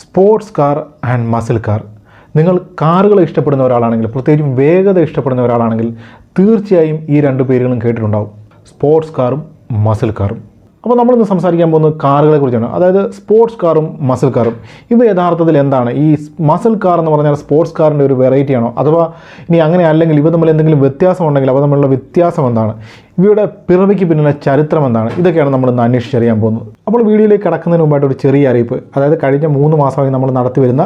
Sports car and muscle car. നിങ്ങൾ കാറുകൾ ഇഷ്ടപ്പെടുന്ന ഒരാളാണെങ്കിൽ പ്രത്യേകിച്ചും വേഗത ഇഷ്ടപ്പെടുന്ന ഒരാളാണെങ്കിൽ തീർച്ചയായും ഈ രണ്ട് പേരുകളും കേട്ടിട്ടുണ്ടാവും. സ്പോർട്സ് കാറും മസിൽ കാറും. അപ്പോൾ നമ്മളിന്ന് സംസാരിക്കാൻ പോകുന്നത് കാറുകളെ കുറിച്ചാണ്. അതായത് സ്പോർട്സ് കാറും മസിൽ കാറും ഇവ യഥാർത്ഥത്തിൽ എന്താണ്? ഈ മസിൽ കാർ എന്ന് പറഞ്ഞാൽ സ്പോർട്സ് കാറിന്റെ ഒരു വെറൈറ്റി ആണോ? അഥവാ ഇനി അങ്ങനെ അല്ലെങ്കിൽ ഇവ തമ്മിൽ എന്തെങ്കിലും വ്യത്യാസം ഉണ്ടെങ്കിൽ അവ തമ്മിലുള്ള വ്യത്യാസം എന്താണ്? ഇവയുടെ പിറവിക്ക് പിന്നിലെ ചരിത്രം എന്താണ്? ഇതൊക്കെയാണ് നമ്മൾ ഇന്ന് അന്വേഷിച്ചറിയാൻ പോകുന്നത്. അപ്പോൾ വീഡിയോയിലേക്ക് കടക്കുന്നതിന് മുമ്പായിട്ട് ഒരു ചെറിയ അറിയിപ്പ്. അതായത് കഴിഞ്ഞ മൂന്ന് മാസമായി നമ്മൾ നടത്തി വരുന്ന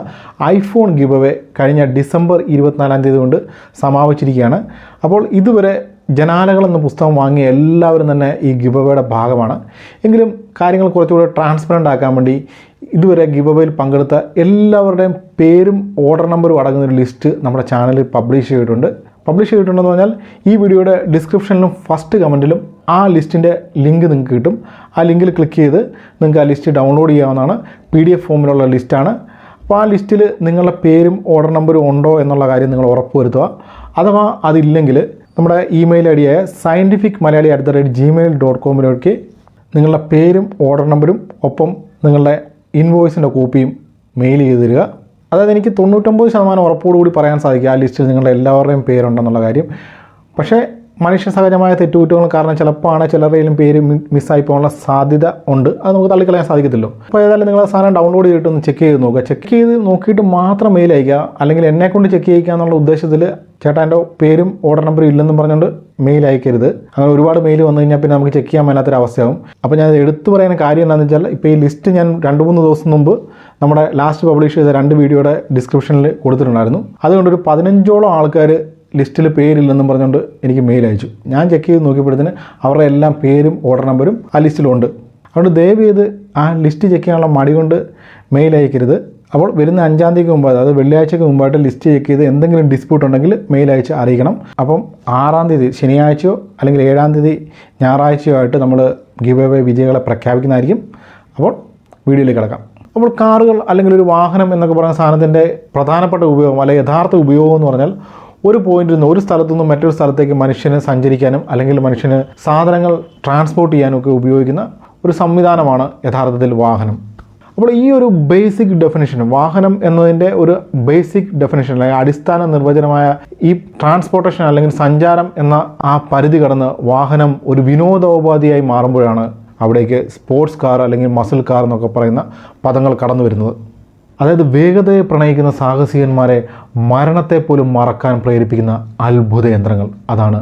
ഐഫോൺ ഗിബവേ കഴിഞ്ഞ ഡിസംബർ ഇരുപത്തിനാലാം തീയതി കൊണ്ട് സമാപിച്ചിരിക്കുകയാണ്. അപ്പോൾ ഇതുവരെ ജനാലകൾ എന്ന പുസ്തകം വാങ്ങിയ എല്ലാവരും തന്നെ ഈ ഗിബവയുടെ ഭാഗമാണ്. എങ്കിലും കാര്യങ്ങൾ കുറച്ചുകൂടെ ട്രാൻസ്പെറന്റ് ആക്കാൻ വേണ്ടി ഇതുവരെ ഗിബവയിൽ പങ്കെടുത്ത എല്ലാവരുടെയും പേരും ഓർഡർ നമ്പറും അടങ്ങുന്ന ഒരു ലിസ്റ്റ് നമ്മുടെ ചാനലിൽ പബ്ലിഷ് ചെയ്തിട്ടുണ്ട്. പബ്ലിഷ് ചെയ്തിട്ടുണ്ടെന്ന് പറഞ്ഞാൽ ഈ വീഡിയോയുടെ ഡിസ്ക്രിപ്ഷനിലും ഫസ്റ്റ് കമന്റിലും ആ ലിസ്റ്റിന്റെ ലിങ്ക് നിങ്ങൾക്ക് കിട്ടും. ആ ലിങ്കിൽ ക്ലിക്ക് ചെയ്ത് നിങ്ങൾക്ക് ആ ലിസ്റ്റ് ഡൗൺലോഡ് ചെയ്യാവുന്നതാണ്. പി ഡി എഫ് ഫോമിലുള്ള ലിസ്റ്റാണ് അപ്പോൾ ആ ലിസ്റ്റിൽ നിങ്ങളുടെ പേരും ഓർഡർ നമ്പറും ഉണ്ടോ എന്നുള്ള കാര്യം നിങ്ങൾ ഉറപ്പുവരുത്തുക. അഥവാ അതില്ലെങ്കിൽ നമ്മുടെ email I ഡിയായ scientific Malayali at the rate Gmail dot കോമിലേക്ക് നിങ്ങളുടെ പേരും ഓർഡർ നമ്പരും ഒപ്പം നിങ്ങളുടെ ഇൻവോയ്സിന്റെ കോപ്പിയും മെയിൽ ചെയ്ത് തരിക അതായത് എനിക്ക് തൊണ്ണൂറ്റൊമ്പത് ശതമാനം ഉറപ്പോടുകൂടി പറയാൻ സാധിക്കും ആ ലിസ്റ്റിൽ നിങ്ങളുടെ എല്ലാവരുടെയും പേരുണ്ടെന്നുള്ള കാര്യം. പക്ഷേ മനുഷ്യ സഹജമായ തെറ്റുകുറ്റങ്ങൾ കാരണം ചിലപ്പോൾ ആണ് ചിലരുടെയും പേര് മിസ്സായി പോകാനുള്ള സാധ്യത ഉണ്ട്. അത് നമുക്ക് തള്ളിക്കളയാൻ സാധിക്കത്തില്ലോ. അപ്പോൾ ഏതായാലും നിങ്ങൾ സാധനം ഡൗൺലോഡ് ചെയ്തിട്ടൊന്ന് ചെക്ക് ചെയ്ത് നോക്കുക. ചെക്ക് ചെയ്ത് നോക്കിയിട്ട് മാത്രം മെയിൽ അയക്കുക അല്ലെങ്കിൽ എന്നെക്കൊണ്ട് ചെക്ക് ചെയ്യിക്കുക എന്നുള്ള ഉദ്ദേശത്തിൽ ചേട്ടാ എന്റെ പേരും ഓർഡർ നമ്പറും ഇല്ലെന്നും പറഞ്ഞുകൊണ്ട് മെയിൽ അയക്കരുത്. അങ്ങനെ ഒരുപാട് മെയിൽ വന്നു കഴിഞ്ഞാൽ പിന്നെ നമുക്ക് ചെക്ക് ചെയ്യാൻ മേലാത്തൊരവസ്ഥയാകും അപ്പോൾ ഞാൻ എടുത്തു പറയുന്ന കാര്യം എന്താണെന്ന് വെച്ചാൽ ഇപ്പോൾ ഈ ലിസ്റ്റ് ഞാൻ രണ്ട് മൂന്ന് ദിവസം മുമ്പ് നമ്മുടെ ലാസ്റ്റ് പബ്ലിഷ് ചെയ്ത രണ്ട് വീഡിയോയുടെ ഡിസ്ക്രിപ്ഷനിൽ കൊടുത്തിട്ടുണ്ടായിരുന്നു. അതുകൊണ്ട് ഒരു പതിനഞ്ചോളം ആൾക്കാർ ലിസ്റ്റിൽ പേരില്ലെന്നും പറഞ്ഞുകൊണ്ട് എനിക്ക് മെയിൽ അയച്ചു. ഞാൻ ചെക്ക് ചെയ്ത് നോക്കിയപ്പോഴത്തേന് അവരുടെ എല്ലാം പേരും ഓർഡർ നമ്പരും ആ ലിസ്റ്റിലുണ്ട് അതുകൊണ്ട് ദയവ് ചെയ്ത് ആ ലിസ്റ്റ് ചെക്ക് ചെയ്യാനുള്ള മടി കൊണ്ട് മെയിൽ അയക്കരുത്. അപ്പോൾ വരുന്ന അഞ്ചാം തീയതിക്ക് മുമ്പ് അതായത് വെള്ളിയാഴ്ചക്ക് മുമ്പായിട്ട് ലിസ്റ്റ് ചെക്ക് ചെയ്ത് എന്തെങ്കിലും ഡിസ്പ്യൂട്ട് ഉണ്ടെങ്കിൽ മെയിൽ അയച്ച് അറിയിക്കണം. അപ്പം ആറാം തീയതി ശനിയാഴ്ചയോ അല്ലെങ്കിൽ ഏഴാം തീയതി ഞായറാഴ്ചയോ ആയിട്ട് നമ്മൾ ഗിവ് അവേ വിജയികളെ പ്രഖ്യാപിക്കുന്നതായിരിക്കും. അപ്പോൾ വീഡിയോയിലേക്ക് കിടക്കാം. അപ്പോൾ കാറുകൾ അല്ലെങ്കിൽ ഒരു വാഹനം എന്നൊക്കെ പറയുന്ന സാധനത്തിന്റെ പ്രധാനപ്പെട്ട ഉപയോഗം അല്ലെങ്കിൽ യഥാർത്ഥ ഉപയോഗം എന്ന് പറഞ്ഞാൽ ഒരു പോയിന്റിൽ നിന്ന് ഒരു സ്ഥലത്തു നിന്നും മറ്റൊരു സ്ഥലത്തേക്ക് മനുഷ്യന് സഞ്ചരിക്കാനും അല്ലെങ്കിൽ മനുഷ്യന് സാധനങ്ങൾ ട്രാൻസ്പോർട്ട് ചെയ്യാനും ഒക്കെ ഉപയോഗിക്കുന്ന ഒരു സംവിധാനമാണ് യഥാർത്ഥത്തിൽ വാഹനം. അപ്പോൾ ഈ ഒരു ബേസിക് ഡെഫിനിഷൻ വാഹനം എന്നതിന്റെ ഒരു ബേസിക് ഡെഫിനിഷൻ അല്ലെങ്കിൽ അടിസ്ഥാന നിർവചനമായ ഈ ട്രാൻസ്പോർട്ടേഷൻ അല്ലെങ്കിൽ സഞ്ചാരം എന്ന ആ പരിധി കടന്ന് വാഹനം ഒരു വിനോദോപാധിയായി മാറുമ്പോഴാണ് അവിടേക്ക് സ്പോർട്സ് കാർ അല്ലെങ്കിൽ മസിൽ കാർ എന്നൊക്കെ പറയുന്ന പദങ്ങൾ കടന്നു വരുന്നത്. അതായത് വേഗതയെ പ്രണയിക്കുന്ന സാഹസികന്മാരെ മരണത്തെ പോലും മറക്കാൻ പ്രേരിപ്പിക്കുന്ന അത്ഭുത യന്ത്രങ്ങൾ. അതാണ്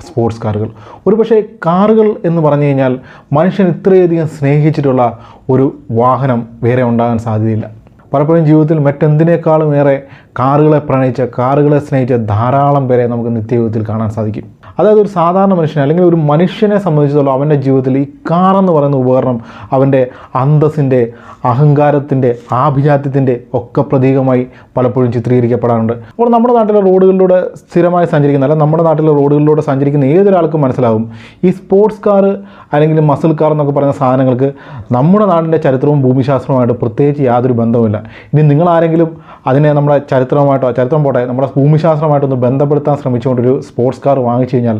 സ്പോർട്സ് കാറുകൾ. ഒരുപക്ഷെ കാറുകൾ എന്ന് പറഞ്ഞു കഴിഞ്ഞാൽ മനുഷ്യൻ ഇത്രയധികം സ്നേഹിച്ചിട്ടുള്ള ഒരു വാഹനം വേറെ ഉണ്ടാകാൻ സാധ്യതയില്ല. പലപ്പോഴും ജീവിതത്തിൽ മറ്റെന്തിനേക്കാളും ഏറെ കാറുകളെ പ്രണയിച്ച കാറുകളെ സ്നേഹിച്ച ധാരാളം പേരെ നമുക്ക് നിത്യജീവിതത്തിൽ കാണാൻ സാധിക്കും. അതായത് ഒരു സാധാരണ മനുഷ്യനെ അല്ലെങ്കിൽ ഒരു മനുഷ്യനെ സംബന്ധിച്ചിടത്തോളം അവന്റെ ജീവിതത്തിൽ ഈ കാർ എന്ന് പറയുന്ന ഉപകരണം അവന്റെ അന്തസ്സിന്റെ അഹങ്കാരത്തിന്റെ ആഭിജാത്യത്തിന്റെ ഒക്കെ പ്രതീകമായി പലപ്പോഴും ചിത്രീകരിക്കപ്പെടാറുണ്ട്. അപ്പോൾ നമ്മുടെ നാട്ടിലെ റോഡുകളിലൂടെ സ്ഥിരമായി സഞ്ചരിക്കുന്ന അല്ല നമ്മുടെ നാട്ടിലെ റോഡുകളിലൂടെ സഞ്ചരിക്കുന്ന ഏതൊരാൾക്കും മനസ്സിലാകും. ഈ സ്പോർട്സ് കാർ അല്ലെങ്കിൽ മസിൽ കാർ എന്നൊക്കെ പറയുന്ന സാധനങ്ങൾക്ക് നമ്മുടെ നാടിന്റെ ചരിത്രവും ഭൂമിശാസ്ത്രവുമായിട്ട് പ്രത്യേകിച്ച് യാതൊരു ബന്ധവുമില്ല. ഇനി നിങ്ങൾ ആരെങ്കിലും അതിനെ നമ്മുടെ ചരിത്രവുമായിട്ടോ ചരിത്രം പോട്ടെ നമ്മുടെ ഭൂമിശാസ്ത്രമായിട്ടൊന്ന് ബന്ധപ്പെടുത്താൻ ശ്രമിച്ചുകൊണ്ടൊരു സ്പോർട്സ് കാർ വാങ്ങിച്ചു കഴിഞ്ഞാൽ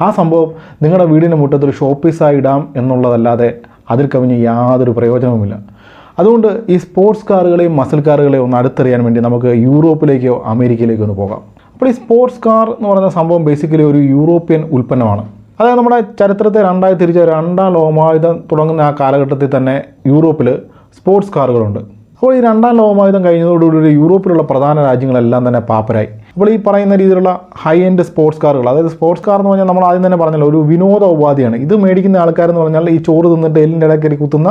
ആ സംഭവം നിങ്ങളുടെ വീടിന്റെ മുറ്റത്തൊരു ഷോപ്പീസായി ഇടാം എന്നുള്ളതല്ലാതെ അതിൽ കവിഞ്ഞ് യാതൊരു പ്രയോജനവുമില്ല. അതുകൊണ്ട് ഈ സ്പോർട്സ് കാറുകളെയും മസിൽ കാറുകളെയും ഒന്ന് അടുത്തറിയാൻ വേണ്ടി നമുക്ക് യൂറോപ്പിലേക്കോ അമേരിക്കയിലേക്കോ ഒന്ന് പോകാം. അപ്പോൾ ഈ സ്പോർട്സ് കാർ എന്ന് പറയുന്ന സംഭവം ബേസിക്കലി ഒരു യൂറോപ്യൻ ഉൽപ്പന്നമാണ്. അതായത് നമ്മുടെ ചരിത്രത്തെ രണ്ടായി തിരിച്ച രണ്ടാം ലോകമായുധം തുടങ്ങുന്ന ആ കാലഘട്ടത്തിൽ തന്നെ യൂറോപ്പിൽ സ്പോർട്സ് കാറുകളുണ്ട്. അപ്പോൾ ഈ രണ്ടാം ലോകമായുധം കഴിഞ്ഞതോടുകൂടി യൂറോപ്പിലുള്ള പ്രധാന രാജ്യങ്ങളെല്ലാം തന്നെ പാപ്പരായി. അപ്പോൾ ഈ പറയുന്ന രീതിയിലുള്ള ഹൈ എൻഡ് സ്പോർട്സ് കാറുകൾ അതായത് സ്പോർട്സ് കാർ എന്ന് പറഞ്ഞാൽ നമ്മൾ ആദ്യം തന്നെ പറഞ്ഞല്ലോ ഒരു വിനോദ ഉപാധിയാണ്. ഇത് മേടിക്കുന്ന ആൾക്കാരെന്ന് പറഞ്ഞാൽ ഈ ചോറ് തിന്നിട്ട് എല്ലിന്റെ ഇടയിൽ കയറി കുത്തുന്ന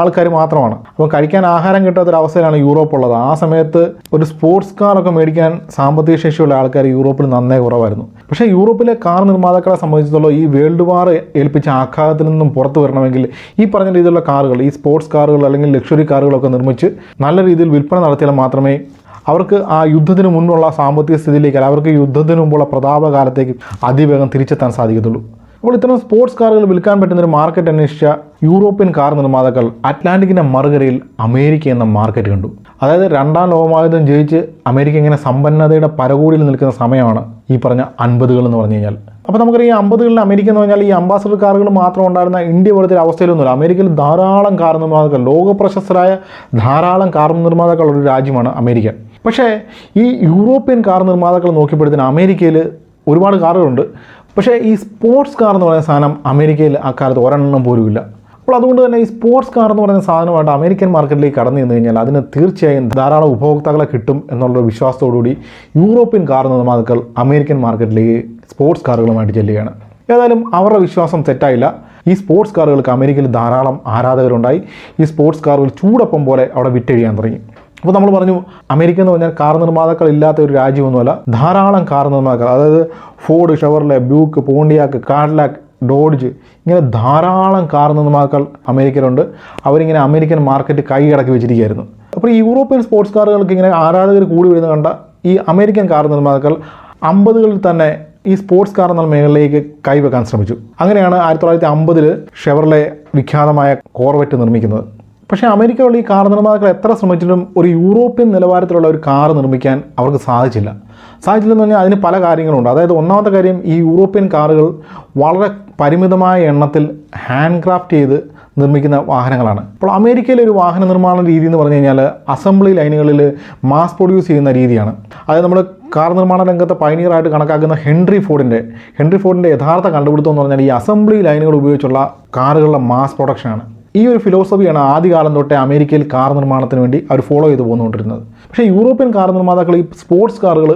ആൾക്കാർ മാത്രമാണ്. അപ്പോൾ കഴിക്കാൻ ആഹാരം കിട്ടാത്തൊരവസ്ഥയിലാണ് യൂറോപ്പ് ഉള്ളത്. ആ സമയത്ത് ഒരു സ്പോർട്സ് കാറൊക്കെ മേടിക്കാൻ സാമ്പത്തിക ശേഷിയുള്ള ആൾക്കാർ യൂറോപ്പിൽ നന്നേ കുറവായിരുന്നു. പക്ഷേ യൂറോപ്പിലെ കാർ നിർമ്മാതാക്കളെ സംബന്ധിച്ചിടത്തോളം ഈ വേൾഡ് വാർ ഏൽപ്പിച്ച ആഘാതത്തിൽ നിന്നും പുറത്തു വരണമെങ്കിൽ ഈ പറഞ്ഞ രീതിയിലുള്ള കാറുകൾ ഈ സ്പോർട്സ് കാറുകൾ അല്ലെങ്കിൽ ലക്ഷറി കാറുകളൊക്കെ നിർമ്മിച്ച് നല്ല രീതിയിൽ വിൽപ്പന നടത്തിയാൽ മാത്രമേ അവർക്ക് ആ യുദ്ധത്തിന് മുന്നുള്ള സാമ്പത്തിക സ്ഥിതിയിലേക്ക് അല്ല അവർക്ക് യുദ്ധത്തിന് മുമ്പുള്ള പ്രതാപകാലത്തേക്ക് അതിവേഗം തിരിച്ചെത്താൻ സാധിക്കത്തുള്ളൂ. അപ്പോൾ ഇത്തരം സ്പോർട്സ് കാറുകൾ വിൽക്കാൻ പറ്റുന്ന ഒരു മാർക്കറ്റ് അന്വേഷിച്ച യൂറോപ്യൻ കാർ നിർമ്മാതാക്കൾ അറ്റ്ലാന്റിക്കിന്റെ മറുകരയിൽ അമേരിക്ക എന്ന മാർക്കറ്റ് കണ്ടു. അതായത് രണ്ടാം ലോകമായുധം ജയിച്ച് അമേരിക്ക ഇങ്ങനെ സമ്പന്നതയുടെ പരകോടിയിൽ നിൽക്കുന്ന സമയമാണ് ഈ പറഞ്ഞ അൻപതുകൾ എന്ന് പറഞ്ഞു കഴിഞ്ഞാൽ. അപ്പോൾ നമുക്കറിയാം ഈ അമ്പതുകളിൽ അമേരിക്ക എന്ന് പറഞ്ഞാൽ ഈ അംബാസഡർ കാറുകൾ മാത്രം ഉണ്ടായിരുന്ന ഇന്ത്യ പോലത്തെ അവസ്ഥയിലൊന്നുമില്ല. അമേരിക്കയിൽ ധാരാളം കാർ നിർമ്മാതാക്കൾ ലോക പ്രശസ്തരായ ധാരാളം കാർ നിർമ്മാതാക്കളുള്ള ഒരു രാജ്യമാണ് അമേരിക്ക. പക്ഷേ ഈ യൂറോപ്യൻ കാർ നിർമ്മാതാക്കൾ നോക്കിയപ്പോഴത്തേന് അമേരിക്കയിൽ ഒരുപാട് കാറുകളുണ്ട്. പക്ഷേ ഈ സ്പോർട്സ് കാർ എന്ന് പറയുന്ന സാധനം അമേരിക്കയിൽ ആ കാലത്ത് ഒരെണ്ണം പോലും ഇല്ല. അപ്പോൾ അതുകൊണ്ട് തന്നെ ഈ സ്പോർട്സ് കാർ എന്ന് പറയുന്ന സാധനമായിട്ട് അമേരിക്കൻ മാർക്കറ്റിലേക്ക് കടന്നു ചെന്ന് കഴിഞ്ഞാൽ അതിന് തീർച്ചയായും ധാരാളം ഉപഭോക്താക്കളെ കിട്ടും എന്നുള്ളൊരു വിശ്വാസത്തോടുകൂടി യൂറോപ്യൻ കാർ നിർമ്മാതാക്കൾ അമേരിക്കൻ മാർക്കറ്റിലേക്ക് സ്പോർട്സ് കാറുകളുമായിട്ട് ചെല്ലുകയാണ്. ഏതായാലും അവരുടെ വിശ്വാസം തെറ്റായില്ല. ഈ സ്പോർട്സ് കാറുകൾക്ക് അമേരിക്കയിൽ ധാരാളം ആരാധകരുണ്ടായി. ഈ സ്പോർട്സ് കാറുകൾ ചൂടപ്പം പോലെ അവിടെ വിറ്റഴിയാൻ തുടങ്ങി. അപ്പോൾ നമ്മൾ പറഞ്ഞു അമേരിക്ക എന്ന് പറഞ്ഞാൽ കാർ നിർമ്മാതാക്കൾ ഇല്ലാത്ത ഒരു രാജ്യമൊന്നുമല്ല ധാരാളം കാർ നിർമ്മാതാക്കൾ. അതായത് Ford Chevrolet Buick Pontiac Cadillac Dodge ഇങ്ങനെ ധാരാളം കാർ നിർമ്മാതാക്കൾ അമേരിക്കയിലുണ്ട്. അവരിങ്ങനെ അമേരിക്കൻ മാർക്കറ്റ് കൈയടക്കി വെച്ചിരിക്കുകയായിരുന്നു. അപ്പോൾ ഈ യൂറോപ്യൻ സ്പോർട്സ് കാറുകൾക്ക് ഇങ്ങനെ ആരാധകർ കൂടി വരുന്ന കണ്ട ഈ അമേരിക്കൻ കാർ നിർമ്മാതാക്കൾ അമ്പതുകളിൽ തന്നെ ഈ സ്പോർട്സ് കാർ എന്ന മേഖലയിലേക്ക് കൈവെക്കാൻ ശ്രമിച്ചു. അങ്ങനെയാണ് ആയിരത്തി തൊള്ളായിരത്തി അമ്പതിൽ ഷെവർലെ വിഖ്യാതമായ കോർവെറ്റ് നിർമ്മിക്കുന്നത്. പക്ഷേ അമേരിക്കയുള്ള ഈ കാർ നിർമ്മാതാക്കൾ എത്ര ശ്രമിച്ചിട്ടും ഒരു യൂറോപ്യൻ നിലവാരത്തിലുള്ള ഒരു കാർ നിർമ്മിക്കാൻ അവർക്ക് സാധിച്ചില്ല. സാധിച്ചില്ലെന്ന് പറഞ്ഞാൽ അതിന് പല കാര്യങ്ങളുണ്ട്. അതായത് ഒന്നാമത്തെ കാര്യം ഈ യൂറോപ്യൻ കാറുകൾ വളരെ പരിമിതമായ എണ്ണത്തിൽ ഹാൻഡ് ക്രാഫ്റ്റ് ചെയ്ത് നിർമ്മിക്കുന്ന വാഹനങ്ങളാണ്. അപ്പോൾ അമേരിക്കയിലെ ഒരു വാഹന നിർമ്മാണ രീതി എന്ന് പറഞ്ഞു കഴിഞ്ഞാൽ അസംബ്ലി ലൈനുകളിൽ മാസ് പ്രൊഡ്യൂസ് ചെയ്യുന്ന രീതിയാണ്. അതായത് നമ്മൾ കാർ നിർമ്മാണ രംഗത്തെ പൈനിയറായിട്ട് കണക്കാക്കുന്ന ഹെൻറി ഫോർഡിന്റെ ഹെൻറി ഫോർഡിന്റെ യഥാർത്ഥ കണ്ടുപിടുത്തം എന്ന് പറഞ്ഞാൽ ഈ അസംബ്ലി ലൈനുകൾ ഉപയോഗിച്ചുള്ള കാറുകളുടെ മാസ് പ്രൊഡക്ഷനാണ്. ഈ ഒരു ഫിലോസഫിയാണ് ആദ്യകാലം തൊട്ടേ അമേരിക്കയിൽ കാർ നിർമ്മാണത്തിന് വേണ്ടി അവർ ഫോളോ ചെയ്ത് പോന്നുകൊണ്ടിരുന്നത്. പക്ഷേ യൂറോപ്യൻ കാർ നിർമ്മാതാക്കൾ ഈ സ്പോർട്സ് കാറുകൾ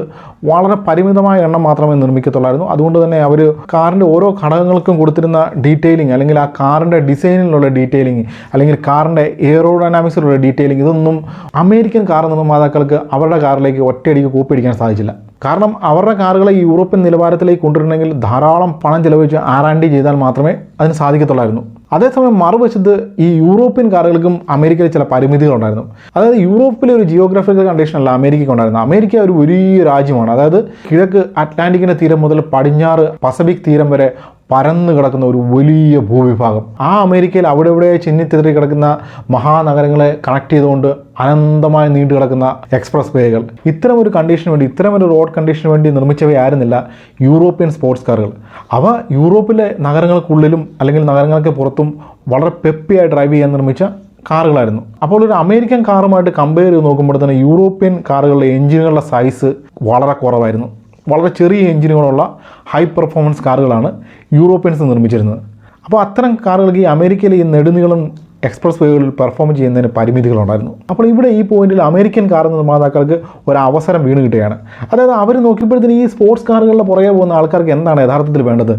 വളരെ പരിമിതമായ എണ്ണം മാത്രമേ നിർമ്മിക്കത്തുള്ളായിരുന്നു. അതുകൊണ്ട് തന്നെ അവർ കാറിന്റെ ഓരോ ഘടകങ്ങൾക്കും കൊടുത്തിരുന്ന ഡീറ്റെയിലിംഗ് അല്ലെങ്കിൽ ആ കാറിന്റെ ഡിസൈനിലുള്ള ഡീറ്റെയിലിംഗ് അല്ലെങ്കിൽ കാറിന്റെ എയറോഡൈനാമിക്സിലുള്ള ഡീറ്റെയിലിംഗ് ഇതൊന്നും അമേരിക്കൻ കാർ നിർമ്മാതാക്കൾക്ക് അവരുടെ കാറിലേക്ക് ഒറ്റയടിക്ക് കൂപ്പിടിക്കാൻ സാധിച്ചില്ല. കാരണം അവരുടെ കാറുകളെ യൂറോപ്യൻ നിലവാരത്തിലേക്ക് കൊണ്ടുവരണമെങ്കിൽ ധാരാളം പണം ചിലവഴിച്ച് ഡി ചെയ്താൽ മാത്രമേ അതിന് സാധിക്കത്തുള്ളായിരുന്നു. അതേസമയം മറുവശത്ത് ഈ യൂറോപ്യൻ കാറുകൾക്കും അമേരിക്കയിൽ ചില പരിമിതികളുണ്ടായിരുന്നു. അതായത് യൂറോപ്പിലെ ഒരു ജിയോഗ്രാഫിക്കൽ കണ്ടീഷൻ അല്ല അമേരിക്കയ്ക്ക് ഉണ്ടായിരുന്നു. അമേരിക്ക ഒരു വലിയ രാജ്യമാണ്. അതായത് കിഴക്ക് അറ്റ്ലാന്റിക്കിന്റെ തീരം മുതൽ പടിഞ്ഞാറ് പസഫിക് തീരം വരെ പരന്നു കിടക്കുന്ന ഒരു വലിയ ഭൂവിഭാഗം. ആ അമേരിക്കയിൽ അവിടെ ഇവിടെ ചിന്നിത്തിരി കിടക്കുന്ന മഹാനഗരങ്ങളെ കണക്ട് ചെയ്തുകൊണ്ട് അനന്തമായി നീണ്ടു കിടക്കുന്ന എക്സ്പ്രസ് വേകൾ ഇത്തരം ഒരു കണ്ടീഷന് വേണ്ടി ഇത്തരം ഒരു റോഡ് കണ്ടീഷന് വേണ്ടി നിർമ്മിച്ചവയായിരുന്നില്ല യൂറോപ്യൻ സ്പോർട്സ് കാറുകൾ അവ യൂറോപ്പിലെ നഗരങ്ങൾക്കുള്ളിലും അല്ലെങ്കിൽ നഗരങ്ങൾക്ക് പുറത്തും വളരെ പെപ്പിയായി ഡ്രൈവ് ചെയ്യാൻ നിർമ്മിച്ച കാറുകളായിരുന്നു അപ്പോൾ ഒരു അമേരിക്കൻ കാറുമായിട്ട് കമ്പയർ ചെയ്ത് നോക്കുമ്പോൾ തന്നെ യൂറോപ്യൻ കാറുകളുടെ എഞ്ചിനുകളുടെ സൈസ് വളരെ കുറവായിരുന്നു. വളരെ ചെറിയ എഞ്ചിനുകളുള്ള ഹൈ പെർഫോമൻസ് കാറുകളാണ് യൂറോപ്യൻസ് നിർമ്മിച്ചിരുന്നത്. അപ്പോൾ അത്തരം കാറുകൾക്ക് ഈ അമേരിക്കയിലെ ഈ നെടുനീളം എക്സ്പ്രസ് വേകളിൽ പെർഫോം ചെയ്യുന്നതിന് പരിമിതികളുണ്ടായിരുന്നു. അപ്പോൾ ഇവിടെ ഈ പോയിന്റിൽ അമേരിക്കൻ കാർ നിർമ്മാതാക്കൾക്ക് ഒരു അവസരം വീണ് കിട്ടുകയാണ്. അതായത് അവർ നോക്കിയപ്പോഴത്തേന് ഈ സ്പോർട്സ് കാറുകളുടെ പുറകെ പോകുന്ന ആൾക്കാർക്ക് എന്താണ് യഥാർത്ഥത്തിൽ വേണ്ടത്?